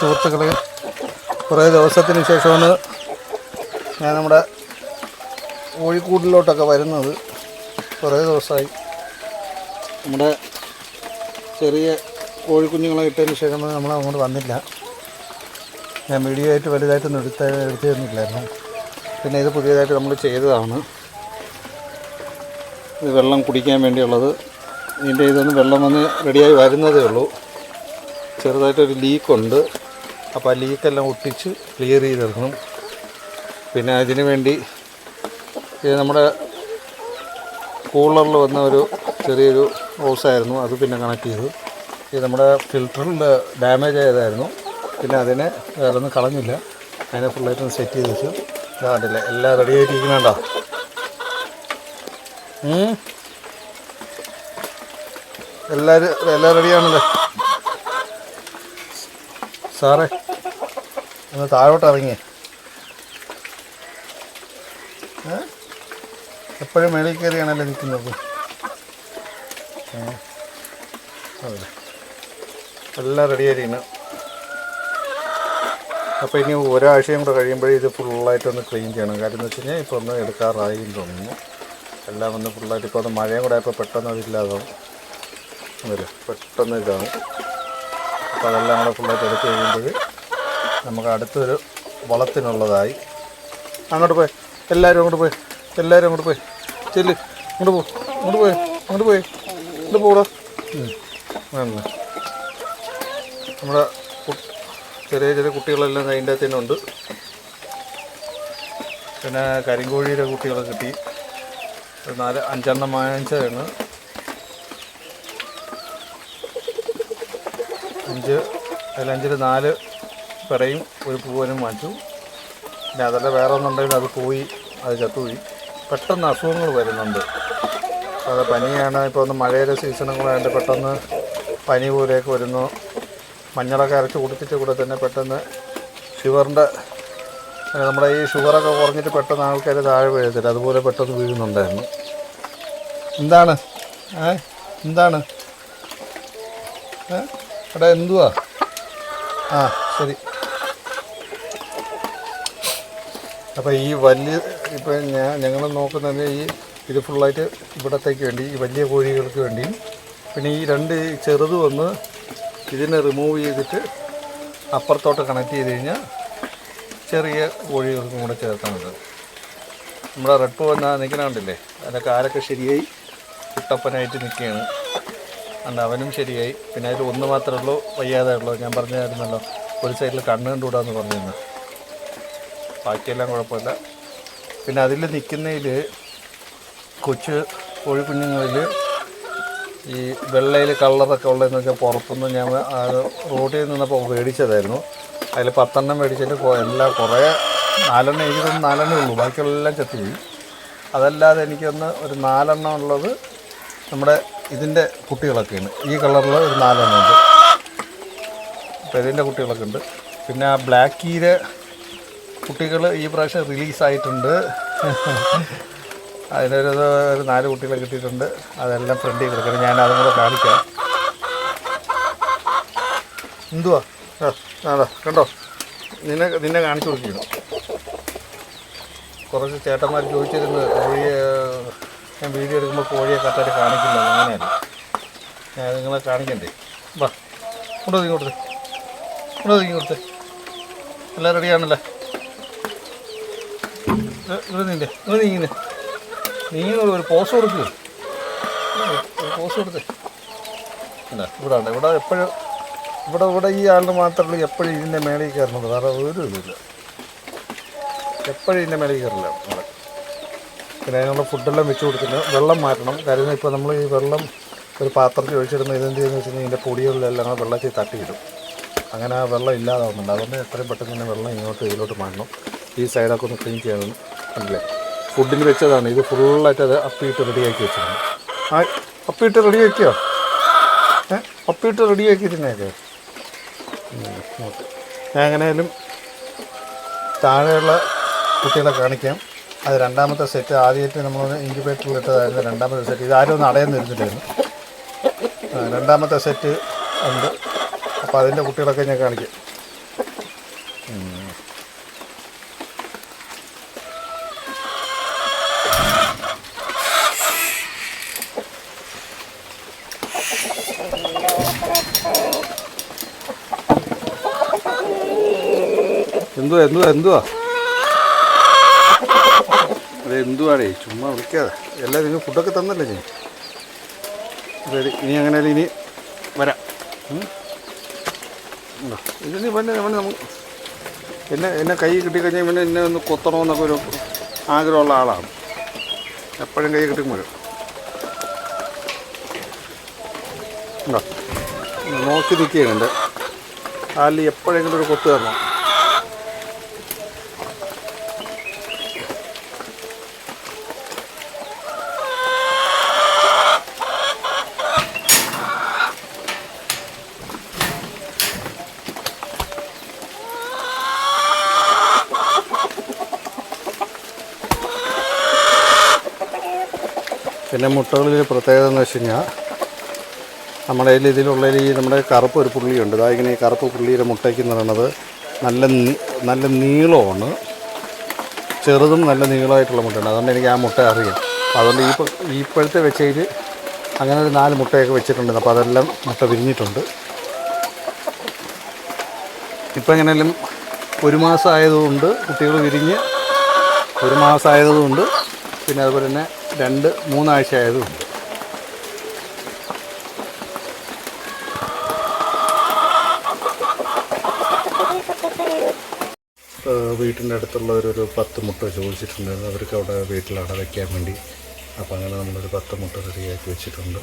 സുഹൃത്തുക്കളെ. കുറേ ദിവസത്തിന് ശേഷമാണ് ഞാൻ നമ്മുടെ കോഴിക്കൂട്ടിലോട്ടൊക്കെ വരുന്നത്. കുറേ ദിവസമായി. നമ്മുടെ ചെറിയ കോഴിക്കുഞ്ഞുങ്ങളെ ഇട്ടതിന് ശേഷം നമ്മൾ അങ്ങോട്ട് വന്നില്ല. ഞാൻ വീഡിയോ ആയിട്ട് വലുതായിട്ടൊന്നും എടുത്ത എടുത്തു തന്നില്ലായിരുന്നു പിന്നെ ഇത് പുതിയതായിട്ട് നമ്മൾ ചെയ്തതാണ്. ഇത് വെള്ളം കുടിക്കാൻ വേണ്ടിയുള്ളത്. ഇതിന്റെ ഇതൊന്ന് വെള്ളം വന്ന് റെഡിയായി വരുന്നതേ ഉള്ളൂ. ചെറുതായിട്ടൊരു ലീക്കുണ്ട് അപ്പോൾ ആ ലീക്കെല്ലാം ഒട്ടിച്ച് ക്ലിയർ ചെയ്തെടുക്കണം പിന്നെ അതിന് വേണ്ടി ഇത് നമ്മുടെ കൂളറിൽ വന്ന ഒരു ചെറിയൊരു ഹോസായിരുന്നു അത് പിന്നെ കണക്ട് ചെയ്തു. ഇത് നമ്മുടെ ഫിൽറ്ററിൽ ഡാമേജ് ആയതായിരുന്നു. പിന്നെ അതിനെ വേറെ ഒന്നും കളഞ്ഞില്ല. അതിനെ ഫുള്ളായിട്ടൊന്ന് സെറ്റ് ചെയ്ത് വെച്ചു. കണ്ടില്ലേ? എല്ലാം റെഡി ആയിട്ടിരിക്കുന്നുണ്ടോ. എല്ലാവരും എല്ലാം റെഡിയാണല്ലോ സാറേ ഒന്ന് താഴോട്ട് ഇറങ്ങിയേ ഏ? എപ്പോഴും മേളിൽ കയറിയാണല്ലോ നിൽക്കുന്നത്. എല്ലാം റെഡി ആയിരിക്കുന്നു അപ്പോൾ ഇനി ഒരാഴ്ചയും കൂടെ കഴിയുമ്പോഴേ ഇത് ഫുള്ളായിട്ടൊന്ന് ക്ലീൻ ചെയ്യണം. കാര്യം എന്ന് വെച്ച് കഴിഞ്ഞാൽ ഇപ്പോൾ ഒന്ന് എടുക്കാറായി തോന്നുന്നു. എല്ലാം ഒന്ന് ഫുള്ളായിട്ട് ഇപ്പോൾ അത് മഴയും കൂടെ ആയപ്പോൾ പെട്ടെന്ന് അതില്ലാതാവും വരും പെട്ടെന്ന് ഇതാവും. അപ്പോൾ അതെല്ലാം കൂടെ ഫുള്ളായിട്ട് എടുത്ത് കഴിയുമ്പോൾ നമുക്ക് അടുത്തൊരു വളത്തിനുള്ളതായി. അങ്ങോട്ട് പോയി. എല്ലാവരും അങ്ങോട്ട് പോയി. എല്ലാവരും അങ്ങോട്ട് പോയി. ചെല്ല്. ഇങ്ങോട്ട് പോ. ഇങ്ങോട്ട് പോയി. അങ്ങോട്ട് പോയി. ഇങ്ങോട്ട് പോടാ. നമ്മുടെ ചെറിയ ചെറിയ കുട്ടികളെല്ലാം അതിന്റെ അകത്ത് തന്നെ ഉണ്ട്. പിന്നെ കരിങ്കോഴിയുടെ കുട്ടികളെ കിട്ടി. നാല് അഞ്ചെണ്ണം വാങ്ങിച്ചതാണ്. അഞ്ച് അതിലഞ്ചിൽ നാല് പിറയും ഒരു പൂവനും വാങ്ങിച്ചു. പിന്നെ അതല്ല വേറെ ഒന്നുണ്ടെങ്കിൽ അത് പോയി അത് ചത്തുപോയി. പെട്ടെന്ന് അസുഖങ്ങൾ വരുന്നുണ്ട്. അത് പനിയാണ്. ഇപ്പോൾ ഒന്ന് മഴയുടെ സീസണുകളായിട്ട് പെട്ടെന്ന് പനി പോലെയൊക്കെ വരുന്നു. മഞ്ഞളൊക്കെ അരച്ച് കുടിച്ചിട്ട് കൂടെ തന്നെ പെട്ടെന്ന് ഷുഗറിന്റെ നമ്മുടെ ഈ ഷുഗറൊക്കെ കുറഞ്ഞിട്ട് പെട്ടെന്ന് ആൾക്കാർ താഴെ വീഴത്തില്ല. അതുപോലെ പെട്ടെന്ന് വീഴുന്നുണ്ടായിരുന്നു. എന്താണ്? ഏ? എന്താണ്? ഏ? എടാ എന്തുവാ? ആ ശരി. അപ്പോൾ ഈ വലിയ ഇപ്പോൾ ഞാൻ ഞങ്ങൾ നോക്കുന്നത് ഈ ഇത് ഫുള്ളായിട്ട് ഇവിടത്തേക്ക് വേണ്ടി ഈ വലിയ കോഴികൾക്ക് വേണ്ടിയും പിന്നെ ഈ രണ്ട് ചെറുത് വന്ന് ഇതിനെ റിമൂവ് ചെയ്തിട്ട് അപ്പുറത്തോട്ട് കണക്ട് ചെയ്ത് കഴിഞ്ഞാൽ ചെറിയ കോഴികൾക്കും കൂടെ ചേർക്കാനുണ്ട് നമ്മുടെ റെഡ് വന്ന നിൽക്കണുണ്ടല്ലേ അതിന്റെ കാലൊക്കെ ശരിയായി കുട്ടപ്പനായിട്ട് നിൽക്കുകയാണ് അണ്ട് അവനും ശരിയായി. പിന്നെ അതിൽ ഒന്ന് മാത്രമേ ഉള്ളൂ വയ്യാതെ ഉള്ളൂ. ഞാൻ പറഞ്ഞായിരുന്നല്ലോ ഒരു സൈഡിൽ കണ്ണ് കണ്ടുകൂടാന്ന് പറഞ്ഞിരുന്നു. ബാക്കിയെല്ലാം കുഴപ്പമില്ല. പിന്നെ അതിൽ നിൽക്കുന്നതിൽ കൊച്ചു കോഴിക്കുഞ്ഞുങ്ങളിൽ ഈ വെള്ളയിൽ കളറൊക്കെ ഉള്ളതെന്ന് വെച്ചാൽ പുറത്തുനിന്ന് ഞാൻ റോഡിൽ നിന്നപ്പോൾ മേടിച്ചതായിരുന്നു. അതിൽ പത്തെണ്ണം മേടിച്ചിട്ട് എല്ലാം കുറേ നാലെണ്ണം എനിക്കൊന്ന് നാലെണ്ണേ ഉള്ളൂ. ബാക്കിയുള്ളെല്ലാം ചത്തിപ്പോയി. അതല്ലാതെ എനിക്കൊന്ന് ഒരു നാലെണ്ണം ഉള്ളത് നമ്മുടെ ഇതിന്റെ കുട്ടികളൊക്കെയാണ് ഈ കളറിൽ ഒരു നാലെണ്ണം ഉണ്ട്. അപ്പോൾ ഇതിന്റെ കുട്ടികളൊക്കെ ഉണ്ട്. പിന്നെ ആ ബ്ലാക്ക് ഈര് കുട്ടികൾ ഈ പ്രാവശ്യം റിലീസായിട്ടുണ്ട്. അതിനൊരു ഒരു നാല് കുട്ടികളെ കിട്ടിയിട്ടുണ്ട്. അതെല്ലാം ഫ്രണ്ടിൽ കിടക്കണം ഞാൻ അതും കൂടെ കാണിക്കാം. എന്തുവാ? അതാ കണ്ടോ? നിന്നെ നിന്നെ കാണിച്ചു കൊടുക്കുന്നു കുറച്ച് ചേട്ടന്മാർ ചോദിച്ചിരുന്നു കോഴിയെ ഞാൻ വീഡിയോ എടുക്കുമ്പോൾ കോഴിയെ കറക്റ്റായിട്ട് കാണിക്കില്ല. അങ്ങനെയല്ല. ഞാൻ നിങ്ങളെ കാണിക്കണ്ടേ? വാ. കൊണ്ടു ഇങ്ങോട്ട് കൊണ്ടു ഇങ്ങോട്ട് എല്ലാം റെഡിയാണല്ലേ ഇവിടെ നിന്റെ ഇവിടെ നീങ്ങുന്നേ നീ ഒരു പോസ് കൊടുക്കുക ഒരു പോസ് കൊടുത്തേ. അല്ല ഇവിടെ ഉണ്ട്. ഇവിടെ എപ്പോഴും ഇവിടെ ഇവിടെ ഈ ആളിന് മാത്രമേ എപ്പോഴും ഇതിന്റെ മേളിൽ കയറുന്നുള്ളൂ വേറെ ഒരു ഇതില്ല എപ്പോഴും ഇതിന്റെ മേളിൽ കയറില്ല. ഇവിടെ പിന്നെ അതിനുള്ള ഫുഡെല്ലാം വെച്ച് കൊടുക്കുന്നു വെള്ളം മാറ്റണം. കാര്യം ഇപ്പോൾ നമ്മൾ ഈ വെള്ളം ഒരു പാത്രത്തിൽ ഒഴിച്ചിടുന്ന ഇതെന്ത് ചെയ്യുന്നത് വെച്ച് കഴിഞ്ഞാൽ ഇതിന്റെ പൊടികളിലെല്ലാം വെള്ളത്തിൽ തട്ടിയിടും. അങ്ങനെ ആ വെള്ളം ഇല്ലാതാവുന്നുണ്ട്. അതുകൊണ്ട് എത്രയും പെട്ടെന്ന് തന്നെ വെള്ളം ഇങ്ങോട്ട് ഇതിലോട്ട് മാറ്റണം. ഈ സൈഡൊക്കെ ഒന്ന് ക്ലീൻ ചെയ്യണം. അല്ലേ ഫുഡിന് വെച്ചതാണ്. ഇത് ഫുള്ളായിട്ട് അത് അപ്പിയിട്ട് റെഡിയാക്കി വെച്ചതാണ് ആ അപ്പിയിട്ട് റെഡിയാക്കിയോ? ഏ അപ്പിയിട്ട് റെഡിയാക്കി തന്നെയൊക്കെ ഞാൻ എങ്ങനെയായാലും താഴെയുള്ള കുട്ടികളെ കാണിക്കാം. അത് രണ്ടാമത്തെ സെറ്റ് ആദ്യമായിട്ട് നമ്മൾ ഇൻക്യുബേറ്ററിൽ ഇട്ടതായിരുന്നു. രണ്ടാമത്തെ സെറ്റ് ഇത് ആരും ഒന്ന് അടയെന്ന് ഇരുന്നിട്ടായിരുന്നു രണ്ടാമത്തെ സെറ്റ് ഉണ്ട്. അപ്പോൾ അതിന്റെ കുട്ടികളൊക്കെ ഞാൻ കാണിക്കാം. എന്തുവാ എന്തുവാ എന്തുവാ? അത് എന്തുവാടേ ചുമ്മാ വിളിക്കാതെ. എല്ലാം ഇനി ഫുഡൊക്കെ തന്നല്ലേ ഞാൻ ശരി ഇനി അങ്ങനെ ഇനി വരാം. ഇതിനി പിന്നെ പിന്നെ നമുക്ക് എന്നെ എന്നെ കൈ കിട്ടിക്കഴിഞ്ഞാൽ പിന്നെ എന്നെ ഒന്ന് കൊത്തണമെന്നൊക്കെ ഒരു ആഗ്രഹമുള്ള ആളാണ്. എപ്പോഴും കൈ കിട്ടുമ്പോഴും ഉണ്ടോ? നോക്കി നിൽക്കുകയുണ്ട് കാലിൽ എപ്പോഴെങ്കിലും ഒരു കൊത്ത് തരണം. പിന്നെ മുട്ടകളിൽ പ്രത്യേകത എന്ന് വെച്ച് കഴിഞ്ഞാൽ നമ്മുടെ കയ്യിൽ ഇതിലുള്ള ഈ നമ്മുടെ കറുപ്പ് ഒരു പുള്ളിയുണ്ട്. ഇതാ ഇങ്ങനെ ഈ കറുപ്പ് പുള്ളിയുടെ മുട്ടയ്ക്ക് എന്ന് പറയുന്നത് നല്ല നല്ല നീളമാണ്. ചെറുതും നല്ല നീളമായിട്ടുള്ള മുട്ടയുണ്ട്. അതുകൊണ്ട് എനിക്ക് ആ മുട്ട അറിയാം. അതുകൊണ്ട് ഈ ഇപ്പ- ഈ ഇപ്പോഴത്തെ വെച്ചതിൽ അങ്ങനെ ഒരു നാല് മുട്ടയൊക്കെ വെച്ചിട്ടുണ്ട് അപ്പോൾ അതെല്ലാം മുട്ട വിരിഞ്ഞിട്ടുണ്ട്. ഇപ്പം എങ്ങനെയാലും ഒരു മാസമായതുകൊണ്ട് കുട്ടികൾ വിരിഞ്ഞ് ഒരു മാസമായതുകൊണ്ട് പിന്നെ അതുപോലെ തന്നെ രണ്ട് മൂന്നാഴ്ച ആയതും വീട്ടിന്റെ അടുത്തുള്ളവരൊരു പത്ത് മുട്ട ചോദിച്ചിട്ടുണ്ടായിരുന്നു അവർക്ക് അവിടെ വീട്ടിലാണ് വയ്ക്കാൻ വേണ്ടി. അപ്പോൾ അങ്ങനെ നമ്മളൊരു പത്ത് മുട്ട റെഡിയാക്കി വെച്ചിട്ടുണ്ട്.